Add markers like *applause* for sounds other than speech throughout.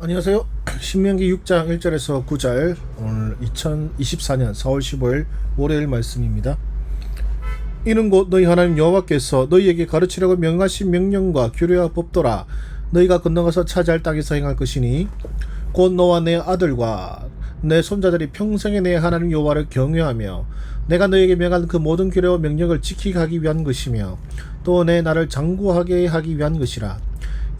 안녕하세요. *clears throat* 신명기 6장 1절에서 9절 오늘 2024년 4월 15일 월요일 말씀입니다. 이는 곧 너희 하나님 여호와께서 너희에게 가르치려고 명하신 명령과 규례와 법도라 너희가 건너가서 차지할 땅에서 행할 것이니 곧 너와 내 아들과 내 손자들이 평생에 내 하나님 여호와를 경외하며 내가 너희에게 명한 그 모든 규례와 명령을 지키게 하기 위한 것이며 또 내 나를 장구하게 하기 위한 것이라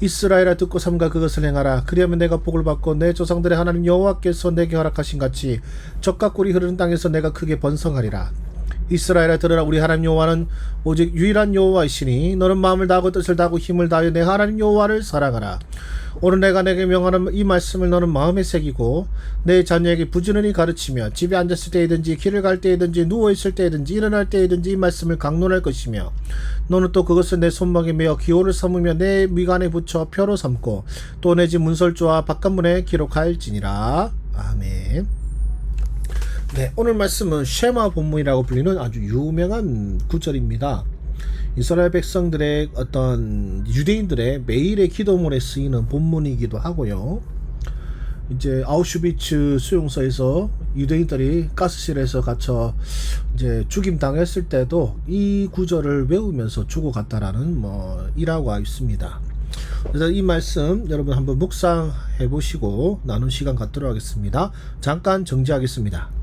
이스라엘아 듣고 삼가 그것을 행하라. 그리하면 내가 복을 받고 내 조상들의 하나님 여호와께서 내게 허락하신 같이 적과 꿀이 흐르는 땅에서 내가 크게 번성하리라 이스라엘아 들으라. 우리 하나님 여호와는 오직 유일한 여호와이시니 너는 마음을 다하고 뜻을 다하고 힘을 다하여 내 하나님 여호와를 사랑하라. 오늘 내가 내게 명하는 이 말씀을 너는 마음에 새기고 내 자녀에게 부지런히 가르치며 집에 앉았을 때이든지 길을 갈 때이든지 누워 있을 때이든지 일어날 때이든지 이 말씀을 강론할 것이며 너는 또 그것을 내 손목에 메어 기호를 삼으며 내 미간에 붙여 표로 삼고 또 내 집 문설주와 바깥문에 기록할지니라. 아멘. 네, 오늘 말씀은 쉐마 본문이라고 불리는 아주 유명한 구절입니다. 이스라엘 백성들의 어떤 유대인들의 매일의 기도문에 쓰이는 본문이기도 하고요. 이제 아우슈비츠 수용소에서 유대인들이 가스실에서 갇혀 이제 죽임 당했을 때도 이 구절을 외우면서 죽어갔다라는 뭐 일화가 있습니다. 그래서 이 말씀 여러분 한번 묵상해 보시고 나눈 시간 갖도록 하겠습니다. 잠깐 정지하겠습니다.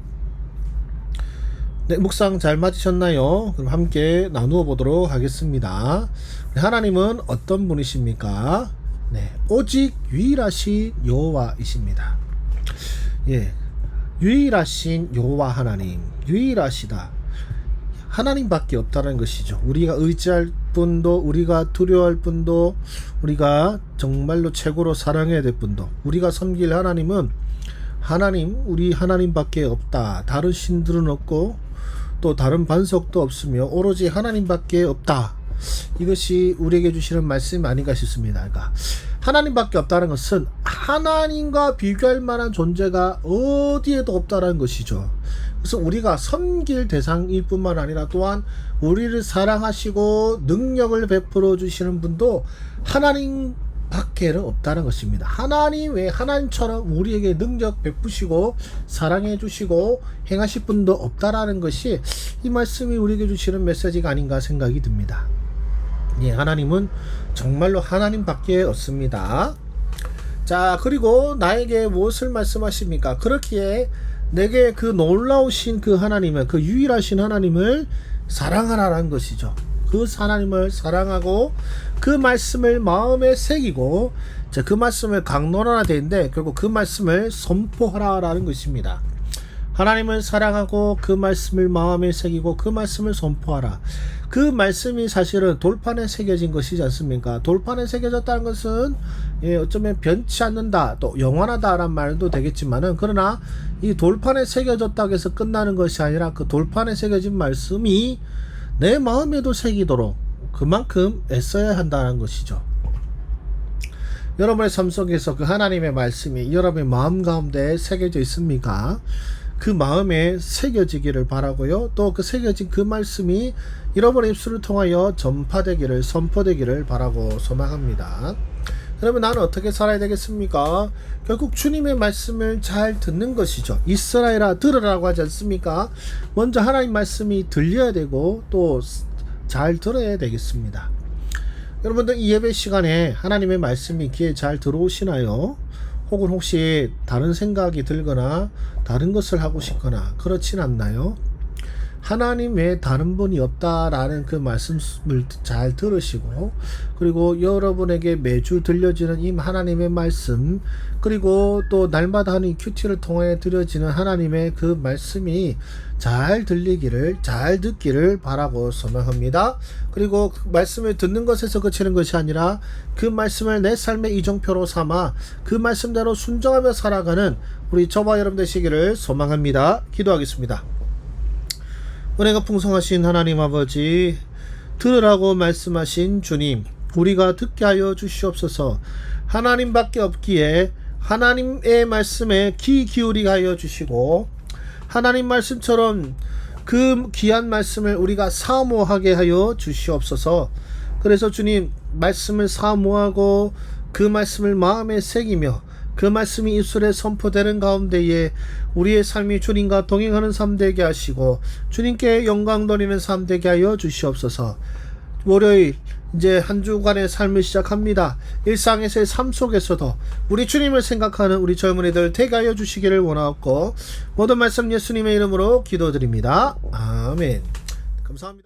네, 묵상 잘 맞으셨나요? 그럼 함께 나누어 보도록 하겠습니다. 네, 하나님은 어떤 분이십니까? 네, 오직 유일하신 여호와이십니다. 예, 유일하신 여호와 하나님, 유일하시다. 하나님밖에 없다는 것이죠. 우리가 의지할 분도, 우리가 두려워할 분도, 우리가 정말로 최고로 사랑해야 될 분도, 우리가 섬길 하나님은 하나님, 우리 하나님밖에 없다. 다른 신들은 없고, 또 다른 반석도 없으며 오로지 하나님밖에 없다. 이것이 우리에게 주시는 말씀이 아닌가 싶습니다. 그러니까 하나님밖에 없다는 것은 하나님과 비교할 만한 존재가 어디에도 없다는 것이죠. 그래서 우리가 섬길 대상일 뿐만 아니라 또한 우리를 사랑하시고 능력을 베풀어 주시는 분도 하나님 밖에는 없다는 것입니다. 하나님 외 하나님처럼 우리에게 능력 베푸시고 사랑해 주시고 행하실 분도 없다라는 것이 이 말씀이 우리에게 주시는 메시지가 아닌가 생각이 듭니다. 예, 하나님은 정말로 하나님밖에 없습니다. 자, 그리고 나에게 무엇을 말씀하십니까? 그렇기에 내게 그 놀라우신 그 하나님을 그 유일하신 하나님을 사랑하라는 것이죠. 그 하나님을 사랑하고 그 말씀을 마음에 새기고 자, 그 말씀을 강론하나 되는데 결국 그 말씀을 선포하라라는 것입니다. 하나님을 사랑하고 그 말씀을 마음에 새기고 그 말씀을 선포하라. 그 말씀이 사실은 돌판에 새겨진 것이지 않습니까? 돌판에 새겨졌다는 것은 예, 어쩌면 변치 않는다, 또 영원하다라는 말도 되겠지만은 그러나 이 돌판에 새겨졌다고 해서 끝나는 것이 아니라 그 돌판에 새겨진 말씀이 내 마음에도 새기도록 그만큼 애써야 한다는 것이죠. 여러분의 삶 속에서 그 하나님의 말씀이 여러분의 마음 가운데 새겨져 있습니까? 그 마음에 새겨지기를 바라고요. 또 그 새겨진 그 말씀이 여러분의 입술을 통하여 전파되기를 선포되기를 바라고 소망합니다. 그러면 나는 어떻게 살아야 되겠습니까? 결국 주님의 말씀을 잘 듣는 것이죠. 이스라엘아 들으라고 하지 않습니까? 먼저 하나님 말씀이 들려야 되고 또 잘 들어야 되겠습니다. 여러분들 이 예배 시간에 하나님의 말씀이 귀에 잘 들어오시나요? 혹은 혹시 다른 생각이 들거나 다른 것을 하고 싶거나 그렇진 않나요? 하나님 외에 다른 분이 없다라는 그 말씀을 잘 들으시고 그리고 여러분에게 매주 들려지는 이 하나님의 말씀 그리고 또 날마다 하는 이 큐티를 통해 들려지는 하나님의 그 말씀이 잘 들리기를 잘 듣기를 바라고 소망합니다. 그리고 그 말씀을 듣는 것에서 그치는 것이 아니라 그 말씀을 내 삶의 이정표로 삼아 그 말씀대로 순종하며 살아가는 우리 저와 여러분 되시기를 소망합니다. 기도하겠습니다. 은혜가 풍성하신 하나님 아버지 들으라고 말씀하신 주님 우리가 듣게 하여 주시옵소서. 하나님밖에 없기에 하나님의 말씀에 귀 기울이게 하여 주시고 하나님 말씀처럼 그 귀한 말씀을 우리가 사모하게 하여 주시옵소서. 그래서 주님 말씀을 사모하고 그 말씀을 마음에 새기며 그 말씀이 입술에 선포되는 가운데에 우리의 삶이 주님과 동행하는 삶 되게 하시고 주님께 영광 돌리는 삶 되게 하여 주시옵소서. 월요일 이제 한 주간의 삶을 시작합니다. 일상에서의 삶 속에서도 우리 주님을 생각하는 우리 젊은이들 하여 주시기를 원하옵고 모든 말씀 예수님의 이름으로 기도드립니다. 아멘. 감사합니다.